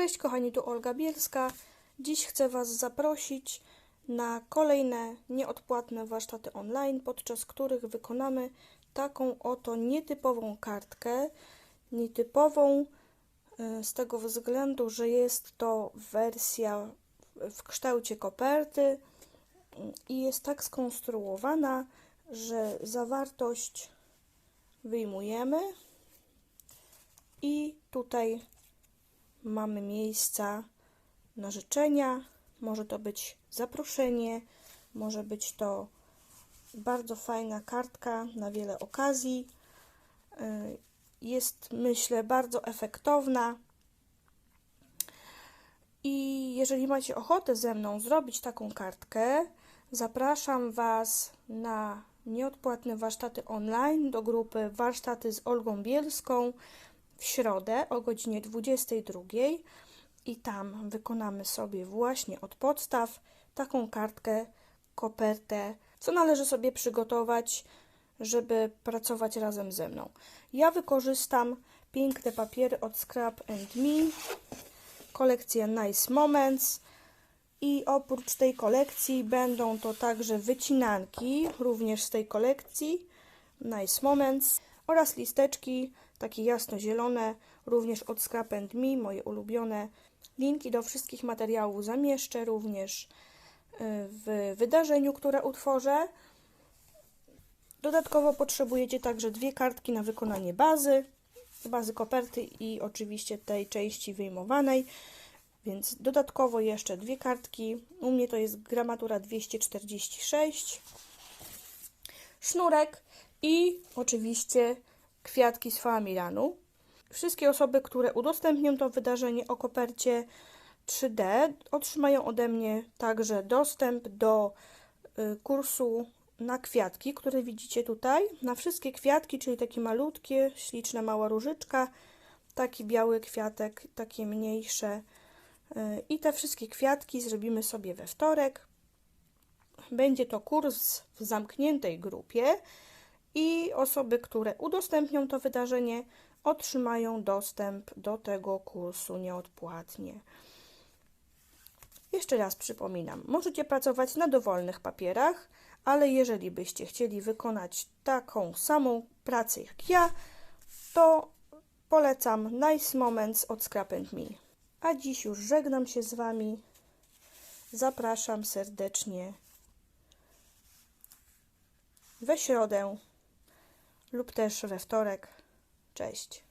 Cześć kochani, tu Olga Bielska. Dziś chcę Was zaprosić na kolejne nieodpłatne warsztaty online, podczas których wykonamy taką oto nietypową kartkę. Nietypową y, z tego względu, że jest to wersja w kształcie koperty i jest tak skonstruowana, że zawartość wyjmujemy i tutaj mamy miejsca na życzenia. Może to być zaproszenie, może być to bardzo fajna kartka na wiele okazji. Y, Jest, myślę, bardzo efektowna. I jeżeli macie ochotę ze mną zrobić taką kartkę, zapraszam Was na nieodpłatne warsztaty online do grupy Warsztaty z Olgą Bielską w środę o godzinie 22 i tam wykonamy sobie właśnie od podstaw taką kartkę, kopertę, co należy sobie przygotować, żeby pracować razem ze mną. Ja wykorzystam piękne papiery od Scrap and Me, kolekcję Nice Moments i oprócz tej kolekcji będą to także wycinanki, również z tej kolekcji Nice Moments oraz listeczki takie jasno-zielone, również od Scrap Me, moje ulubione. Linki do wszystkich materiałów zamieszczę również y, w wydarzeniu, które utworzę. Dodatkowo potrzebujecie także dwie kartki na wykonanie bazy, bazy koperty i oczywiście tej części wyjmowanej. Więc dodatkowo jeszcze dwie kartki. U mnie to jest gramatura 246, sznurek i oczywiście kwiatki z Faamilanu. Wszystkie osoby, które udostępnią to wydarzenie o kopercie 3D, otrzymają ode mnie także dostęp do y, kursu na kwiatki, które widzicie tutaj. Na wszystkie kwiatki, czyli takie malutkie, śliczna mała różyczka, taki biały kwiatek, takie mniejsze. Y, I te wszystkie kwiatki zrobimy sobie we wtorek. Będzie to kurs w zamkniętej grupie i osoby, które udostępnią to wydarzenie, otrzymają dostęp do tego kursu nieodpłatnie. Jeszcze raz przypominam, możecie pracować na dowolnych papierach, ale jeżeli byście chcieli wykonać taką samą pracę jak ja, to polecam Nice Moments od Scrap Me. A dziś już żegnam się z Wami. Zapraszam serdecznie we środę lub też we wtorek. Cześć.